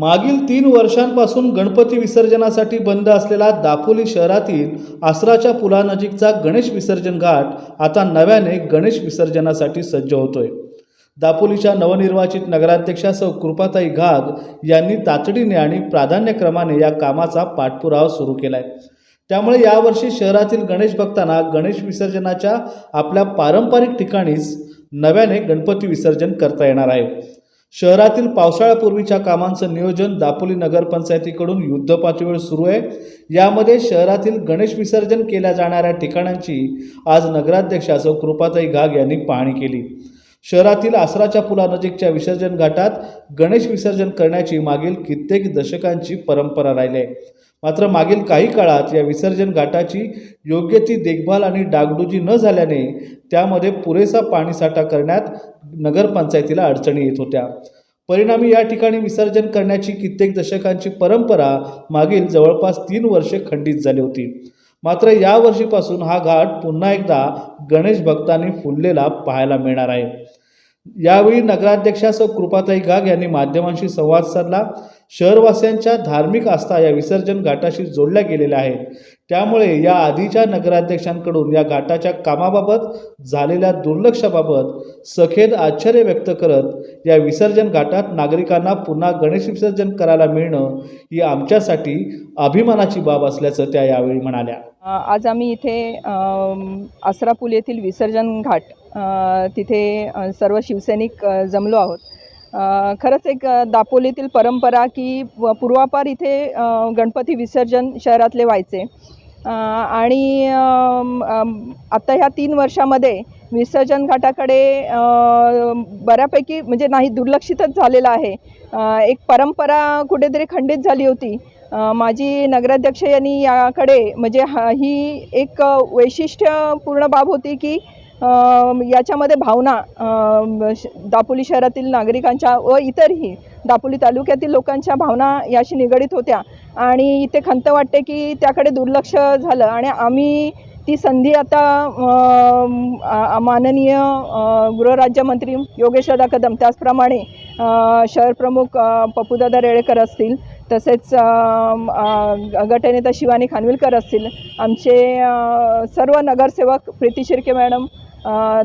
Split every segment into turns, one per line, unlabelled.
मागील तीन वर्षांपासून गणपती विसर्जनासाठी बंद असलेला दापोली शहरातील आसराच्या पुलानजीकचा गणेश विसर्जन घाट आता नव्याने गणेश विसर्जनासाठी सज्ज होतोय. दापोलीच्या नवनिर्वाचित नगराध्यक्षा सौ कृपाताई घाग यांनी तातडीने आणि प्राधान्यक्रमाने या कामाचा पाठपुरावा सुरू केलाय. त्यामुळे यावर्षी शहरातील गणेश भक्तांना गणेश विसर्जनाच्या आपल्या पारंपरिक ठिकाणीच नव्याने गणपती विसर्जन करता येणार आहे. शहरातील पावसाळ्यापूर्वीच्या कामांचं नियोजन दापोली नगरपंचायतीकडून युद्धपातळीवर सुरू आहे. यामध्ये शहरातील गणेश विसर्जन केल्या जाणाऱ्या ठिकाणांची आज नगराध्यक्षा सौ कृपाताई घाग यांनी पाहणी केली. शहरातील आसराच्या पुलानजीकच्या विसर्जन घाटात गणेश विसर्जन करण्याची मागील कित्येक दशकांची परंपरा राहिली आहे. मात्र मागील काही काळात या विसर्जन घाटाची योग्य ती देखभाल आणि डागडुजी न झाल्याने त्यामध्ये पुरेसा पाणीसाठा करण्यात नगरपंचायतीला अडचणी येत होत्या. परिणामी या ठिकाणी विसर्जन करण्याची कित्येक दशकांची परंपरा मागील जवळपास तीन वर्षे खंडित झाली होती. मात्र या वर्षीपासून हा घाट पुन्हा एकदा गणेश भक्तांनी फुललेला पाहायला मिळणार आहे. यावेळी नगराध्यक्षा सौ कृपाताई घाग यांनी माध्यमांशी संवाद साधला. शहरवासियांच्या धार्मिक आस्था या विसर्जन घाटाशी जोडल्या गेलेल्या आहेत. त्यामुळे या आधीच्या नगराध्यक्षांकडून या घाटाच्या कामाबाबत झालेल्या दुर्लक्षाबाबत सखेद आश्चर्य व्यक्त करत या विसर्जन घाटात नागरिकांना पुन्हा गणेश विसर्जन करायला मिळणं ही आमच्यासाठी अभिमानाची बाब असल्याचं त्या यावेळी म्हणाल्या.
आज आम्ही इथे अम, आसरा येथील विसर्जन घाट तिथे सर्व शिवसैनिक जमलो आहोत. खरंच एक दापोलीतील परंपरा की पूर्वापार इथे गणपती विसर्जन शहरातले व्हायचे. आणि आत्ता ह्या तीन वर्षामध्ये विसर्जन घाटाकडे बऱ्यापैकी म्हणजे नाही दुर्लक्षितच झालेलं आहे. एक परंपरा कुठेतरी खंडित झाली होती. माझी माजी नगराध्यक्ष यांनी याकडे म्हणजे हा ही एक वैशिष्ट्यपूर्ण बाब होती की याच्यामध्ये भावना श- दापोली शहरातील नागरिकांच्या व इतरही दापोली तालुक्यातील लोकांच्या भावना याशी निगडीत होत्या. आणि इथे खंत वाटते की त्याकडे दुर्लक्ष झालं आणि आम्ही ती संधी आता माननीय गृहराज्यमंत्री योगेशदा कदम त्याचप्रमाणे शहर प्रमुख पप्पूदादा रेळेकर असतील तसेच गटनेता शिवानी खानविलकर असतील आमचे सर्व नगरसेवक प्रीती शिर्के मॅडम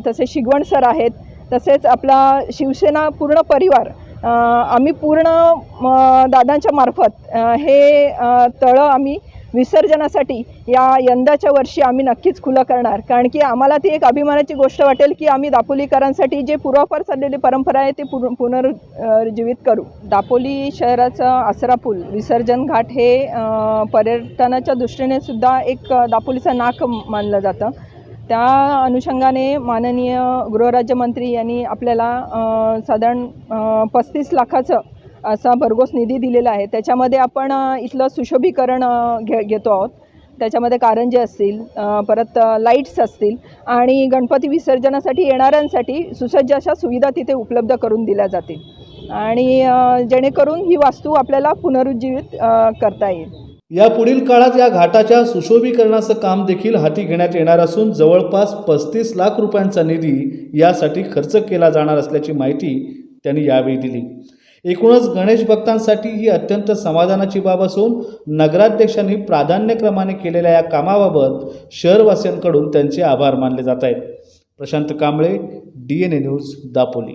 तसे शिगवण सर आहेत तसेच आपला शिवसेना पूर्ण परिवार आम्ही पूर्ण म, दादांच्या मार्फत हे तळं आम्ही विसर्जनासाठी या यंदाच्या वर्षी आम्ही नक्कीच खुलं करणार. कारण की आम्हाला ती एक अभिमानाची गोष्ट वाटेल की आम्ही दापोलीकरांसाठी जे पूर्वापार चाललेली परंपरा आहे ते पुन पुनर्जीवित करू. दापोली शहराचं आसरा पूल विसर्जन घाट हे पर्यटनाच्या दृष्टीने सुद्धा एक दापोलीचं दापोलीचा नाक मानलं जातं. त्या अनुषंगाने माननीय गृहराज्यमंत्री यांनी आपल्याला साधारण पस्तीस लाखाचं असा भरघोस निधी दिलेला आहे. त्याच्यामध्ये आपण इथलं सुशोभीकरण घे घेतो आहोत. त्याच्यामध्ये कारंजे असतील परत लाईट्स असतील आणि गणपती विसर्जनासाठी येणाऱ्यांसाठी सुसज्ज अशा सुविधा तिथे उपलब्ध करून दिल्या जातील. आणि जेणेकरून ही वास्तू आपल्याला पुनरुज्जीवित करता येईल.
या पुढील काळात या घाटाच्या सुशोभीकरणाचं काम देखील हाती घेण्यात येणार असून जवळपास पस्तीस लाख रुपयांचा निधी यासाठी खर्च केला जाणार असल्याची माहिती त्यांनी यावेळी दिली. एकूणच गणेश भक्तांसाठी ही अत्यंत समाधानाची बाब असून नगराध्यक्षांनी प्राधान्यक्रमाने केलेल्या या कामाबाबत शहरवासियांकडून त्यांचे आभार मानले जात आहेत. Prashant Kamble D N A news Dapoli.